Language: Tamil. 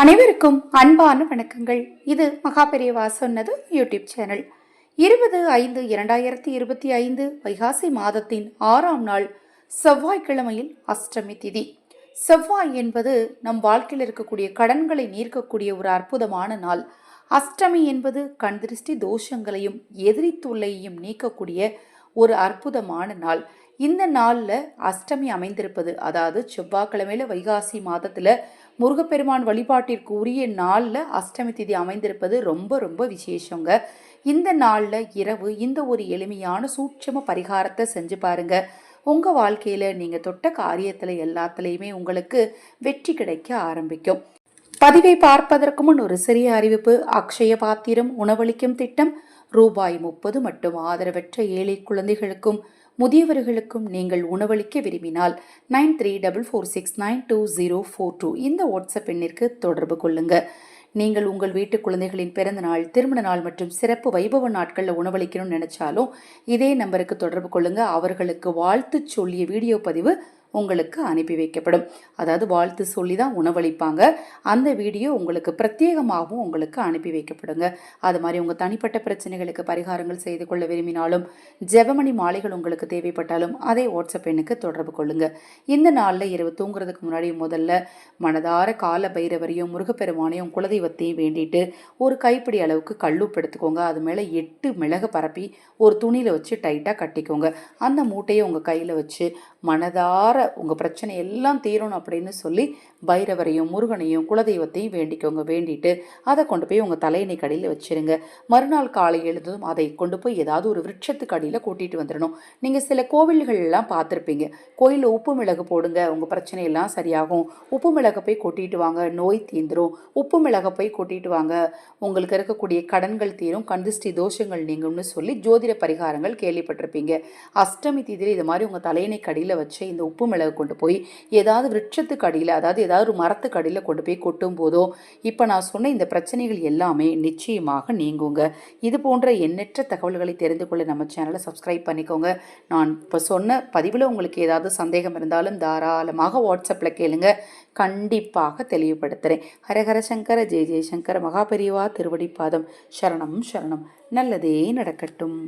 அனைவருக்கும் அன்பான வணக்கங்கள். இது மகாபெரியவா சொன்னது யூடியூப் சேனல். இருபது ஐந்து இரண்டாயிரத்தி இருபத்தி ஐந்து வைகாசி மாதத்தின் ஆறாம் நாள் செவ்வாய்க்கிழமையில் அஷ்டமி திதி. செவ்வாய் என்பது நம் வாழ்க்கையில் இருக்கக்கூடிய கடன்களை நீர்க்கக்கூடிய ஒரு அற்புதமான நாள். அஷ்டமி என்பது கண் திருஷ்டி தோஷங்களையும் எதிரி தொல்லையையும் நீக்கக்கூடிய ஒரு அற்புதமான நாள். இந்த நாளில் அஷ்டமி அமைந்திருப்பது அதாவது செவ்வாய்க்கிழமையில வைகாசி மாதத்தில் முருகப்பெருமான் வழிபாட்டிற்கு உரிய நாளில் அஷ்டமி திதி அமைந்திருப்பது ரொம்ப ரொம்ப விசேஷங்க. இந்த நாளில் இரவு இந்த ஒரு எளிமையான சூட்சம பரிகாரத்தை செஞ்சு பாருங்க. உங்கள் வாழ்க்கையில் நீங்கள் தொட்ட காரியத்தில் எல்லாத்துலேயுமே உங்களுக்கு வெற்றி கிடைக்க ஆரம்பிக்கும். பதிவை பார்ப்பதற்கு முன் ஒரு சிறிய அறிவிப்பு. அக்ஷய பாத்திரம் உணவளிக்கும் திட்டம். ரூபாய் முப்பது மட்டும் ஆதரவற்ற ஏழை குழந்தைகளுக்கும் முதியவர்களுக்கும் நீங்கள் உணவளிக்க விரும்பினால் nine three double four six nine two zero four two இந்த வாட்ஸ்அப் எண்ணிற்கு தொடர்பு கொள்ளுங்க. நீங்கள் உங்கள் வீட்டு குழந்தைகளின் பிறந்த நாள் திருமண நாள் மற்றும் சிறப்பு வைபவ நாட்களில் உணவளிக்கணும்னு நினைச்சாலும் இதே நம்பருக்கு தொடர்பு கொள்ளுங்க. அவர்களுக்கு வாழ்த்து சொல்லிய வீடியோ பதிவு உங்களுக்கு அனுப்பி வைக்கப்படும். அதாவது வாழ்த்து சொல்லி தான் உணவளிப்பாங்க. அந்த வீடியோ உங்களுக்கு பிரத்யேகமாகவும் உங்களுக்கு அனுப்பி வைக்கப்படுங்க. அது மாதிரி உங்கள் தனிப்பட்ட பிரச்சனைகளுக்கு பரிகாரங்கள் செய்து கொள்ள விரும்பினாலும் ஜெபமணி மாலைகள் உங்களுக்கு தேவைப்பட்டாலும் அதை வாட்ஸ்அப் எண்ணுக்கு தொடர்பு கொள்ளுங்க. இந்த நாளில் இரவு தூங்குறதுக்கு முன்னாடி முதல்ல மனதார கால பைரவரையும் முருகப்பெருமானையும் குலதெய்வத்தையும் வேண்டிட்டு ஒரு கைப்பிடி அளவுக்கு கல்லுப்பு எடுத்துக்கோங்க அது மேலே எட்டு மிளகு பரப்பி ஒரு துணியில் வச்சு டைட்டாக கட்டிக்கோங்க. அந்த மூட்டையை உங்கள் கையில் வச்சு மனதார உங்கள் பிரச்சனை எல்லாம் தீரணும் அப்படின்னு சொல்லி பைரவரையும் முருகனையும் குலதெய்வத்தையும் வேண்டிக்கோங்க வேண்டிட்டு அதை கொண்டு போய் உங்கள் தலையணை கடியில் வச்சிருங்க. மறுநாள் காலை எழுந்ததும் அதை கொண்டு போய் ஏதாவது ஒரு விருட்சத்துக்கு அடியில் கூட்டிகிட்டு வந்துடணும் நீங்கள் சில கோவில்கள்லாம் பார்த்துருப்பீங்க. கோயிலில் உப்பு மிளகு போடுங்க உங்கள் பிரச்சனை எல்லாம் சரியாகும். உப்பு மிளகை போய் கொட்டிட்டு வாங்க நோய் தீந்துரும். உப்பு மிளகை போய் கொட்டிட்டு வாங்க. உங்களுக்கு இருக்கக்கூடிய கடன்கள் தீரும் கந்திஷ்டி தோஷங்கள் நீங்கும்னு சொல்லி ஜோதிட பரிகாரங்கள் கேள்விப்பட்டிருப்பீங்க. அஷ்டமி தீதியில் இது மாதிரி உங்கள் தலையணை கடியில் வச்சு இந்த உப்பு மிளகு கொண்டு போய் ஏதாவது விருட்சத்துக்கு அடியில் அதாவது ஏதாவது ஒரு மரத்துக்கு அடியில் கொண்டு போய் கொட்டும் போதோ இப்போ நான் சொன்ன இந்த பிரச்சனைகள் எல்லாமே நிச்சயமாக நீங்குங்க. இது போன்ற எண்ணற்ற தகவல்களை தெரிந்து கொள்ள நம்ம சேனலை சப்ஸ்கிரைப் பண்ணிக்கோங்க. நான் இப்போ சொன்ன பதிவில் உங்களுக்கு ஏதாவது சந்தேகம் இருந்தாலும் தாராளமாக வாட்ஸ்அப்பில் கேளுங்க. கண்டிப்பாக தெளிவுபடுத்துகிறேன் ஹரஹர சங்கர ஜெய ஜெயசங்கர மகாபெரிவா திருவடிப்பாதம். சரணம் சரணம். நல்லதே நடக்கட்டும்.